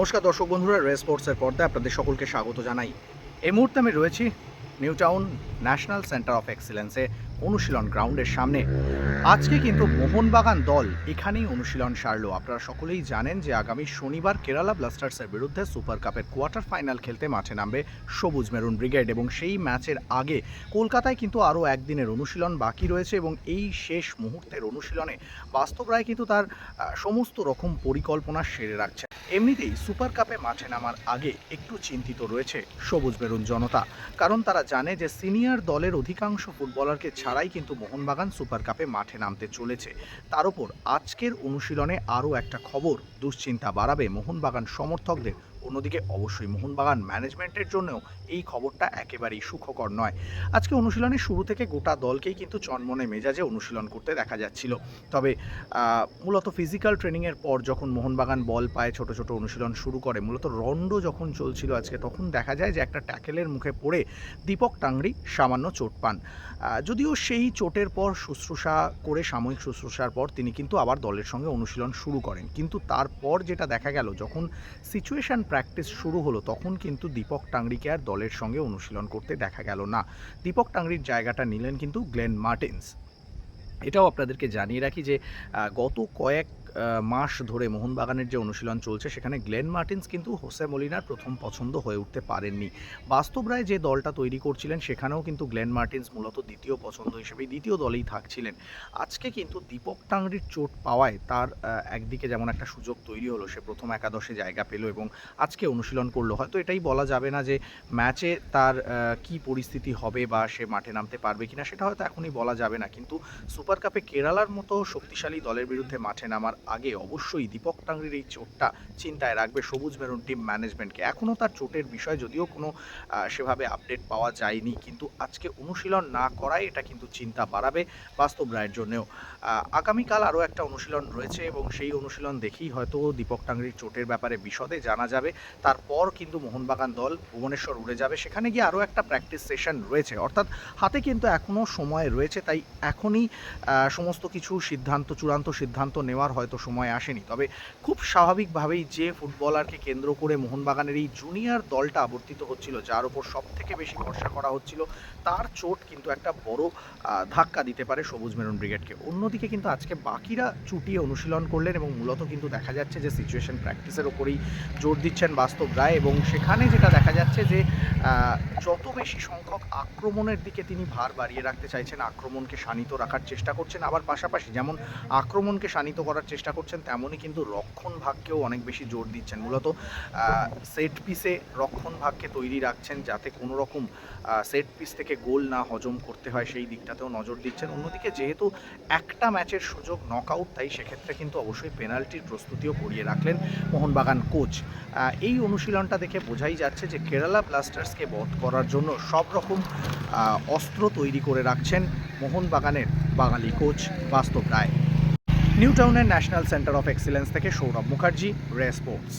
নমস্কার দর্শক বন্ধুরা, রে স্পোর্টসের পর্দায় আপনাদের সকলকে স্বাগত জানাই। এই মুহূর্তে আমি রয়েছি New Town National Centre of এক্সিলেন্সে। অনুশীলন গ্রাউন্ডের সামনে। আজকে কিন্তু মোহনবাগান দল এখানেই অনুশীলন সারলো। আপনারা সকলেই জানেন যে আগামী শনিবার কেরালা ব্লাস্টার্সের বিরুদ্ধে সুপার কাপের কোয়ার্টার ফাইনাল খেলতে মাঠে নামবে সবুজ মেরুন ব্রিগেড এবং সেই ম্যাচের আগে কলকাতায় কিন্তু আরও একদিনের অনুশীলন বাকি রয়েছে এবং এই শেষ মুহূর্তের অনুশীলনে বাস্তব রায় কিন্তু তার সমস্ত রকম পরিকল্পনা সেরে রাখছে। এমনিতেই সুপার কাপে মাঠে নামার আগে একটু চিন্তিত রয়েছে সবুজ মেরুন জনতা। কারণ তারা জানে যে সিনিয়র দলের অধিকাংশ ফুটবলারকে ছাড়াই কিন্তু মোহনবাগান সুপার কাপে মাঠে নামতে চলেছে। তার উপর আজকের অনুশীলনে আরও একটা খবর দুশ্চিন্তা বাড়াবে মোহনবাগান সমর্থকদের অন্যদিকে অবশ্যই মোহনবাগান ম্যানেজমেন্টের জন্যও এই খবরটা একেবারেই সুখকর নয়। আজকে অনুশীলনের শুরু থেকে গোটা দলকেই কিন্তু চনমনে মেজাজে অনুশীলন করতে দেখা যাচ্ছিল। তবে মূলত ফিজিক্যাল ট্রেনিংয়ের পর যখন মোহনবাগান বল পায়, ছোট ছোট অনুশীলন শুরু করে, মূলত রন্ড যখন চলছিল আজকে, তখন দেখা যায় যে একটা ট্যাকেলের মুখে পড়ে দীপক টাংরি সামান্য চোট পান। যদিও সেই চোটের পর শুশ্রূষা করে, সাময়িক শুশ্রূষার পর তিনি কিন্তু আবার দলের সঙ্গে অনুশীলন শুরু করেন। কিন্তু তারপর যেটা দেখা গেল, যখন সিচুয়েশন প্র্যাকটিস শুরু হলো, তখন কিন্তু দীপক টাংরিকে আর দলের সঙ্গে অনুশীলন করতে দেখা গেল না। দীপক টাংরির জায়গাটা নিলেন কিন্তু গ্লেন মার্টিন্স। এটাও আপনাদেরকে জানিয়ে রাখি যে গত কয়েক মাস ধরে মোহনবাগানের যে অনুশীলন চলছে, সেখানে গ্লেন মার্টিন্স কিন্তু হোসে মলিনার প্রথম পছন্দ হয়ে উঠতে পারেননি। বাস্তব রায় যে দলটা তৈরি করছিলেন, সেখানেও কিন্তু গ্লেন মার্টিন্স মূলত দ্বিতীয় পছন্দ হিসেবে দ্বিতীয় দলেই থাকছিলেন। আজকে কিন্তু দীপক টাংরির চোট পাওয়ায় তার একদিকে যেমন একটা সুযোগ তৈরি হলো, সে প্রথম একাদশে জায়গা পেল এবং আজকে অনুশীলন করল। হয়তো এটাই বলা যাবে না যে ম্যাচে তার কি পরিস্থিতি হবে বা সে মাঠে নামতে পারবে কিনা, সেটা হয়তো এখনই বলা যাবে না। কিন্তু সুপার কাপে কেরালার মতো শক্তিশালী দলের বিরুদ্ধে মাঠে নামার আগে অবশ্যই দীপক টাংরির এই চোটটা চিন্তায় রাখবে সবুজ মেরুন টিম ম্যানেজমেন্টকে এখনও তার চোটের বিষয়ে যদিও কোনো সেভাবে আপডেট পাওয়া যায়নি, কিন্তু আজকে অনুশীলন না করায় এটা কিন্তু চিন্তা বাড়াবে বাস্তব রায়ের জন্যেও। আগামীকাল আরও একটা অনুশীলন রয়েছে এবং সেই অনুশীলন দেখেই হয়তো দীপক টাংরির চোটের ব্যাপারে বিশদে জানা যাবে। তারপর কিন্তু মোহনবাগান দল ভুবনেশ্বর উড়ে যাবে। সেখানে গিয়ে আরও একটা প্র্যাকটিস সেশন রয়েছে। অর্থাৎ হাতে কিন্তু এখনও সময় রয়েছে, তাই এখনই সমস্ত কিছু সিদ্ধান্ত, চূড়ান্ত সিদ্ধান্ত নেওয়ার হয়তো সময় আসেনি। তবে খুব স্বাভাবিকভাবেই যে ফুটবলারকে কেন্দ্র করে মোহনবাগানের এই জুনিয়র দলটা আবর্তিত হচ্ছিল, যার উপর সব থেকে বেশি ভরসা করা হচ্ছিল, তার চোট কিন্তু একটা বড় ধাক্কা দিতে পারে সবুজ মেরুন ব্রিগেডকে। অন্যদিকে কিন্তু আজকে বাকিরা চুটিয়ে অনুশীলন করলেন এবং মূলত কিন্তু দেখা যাচ্ছে যে সিচুয়েশন প্র্যাকটিসের ওপরেই জোর দিচ্ছেন বাস্তব রায় এবং সেখানে যেটা দেখা যাচ্ছে যে যত বেশি সংখ্যক আক্রমণের দিকে তিনি ভার বাড়িয়ে রাখতে চাইছেন, আক্রমণকে শানিত রাখার চেষ্টা করছেন। আবার পাশাপাশি যেমন আক্রমণকে শানিত করার চেষ্টা করছেন, তেমনই কিন্তু রক্ষণ ভাগকেও অনেক বেশি জোর দিচ্ছেন। মূলত সেট পিসে রক্ষণ ভাগকে তৈরি রাখছেন যাতে কোনো রকম সেট পিস থেকে গোল না হজম করতে হয় সেই দিকটাতেও নজর দিচ্ছেন। অন্যদিকে যেহেতু একটা ম্যাচের সুযোগ নকআউট তাই সেক্ষেত্রে কিন্তু অবশ্যই পেনাল্টির প্রস্তুতিও করিয়ে রাখলেন মোহনবাগান কোচ এই অনুশীলনটা দেখে বোঝাই যাচ্ছে যে কেরালা ব্লাস্টার্সকে বধ করার জন্য সব রকম অস্ত্র তৈরি করে রাখছেন মোহনবাগানের বাঙালি কোচ বাস্তব রায়। নিউ টাউনের ন্যাশনাল সেন্টার অফ এক্সিলেন্স থেকে সৌরভ মুখার্জি রে স্পোর্টস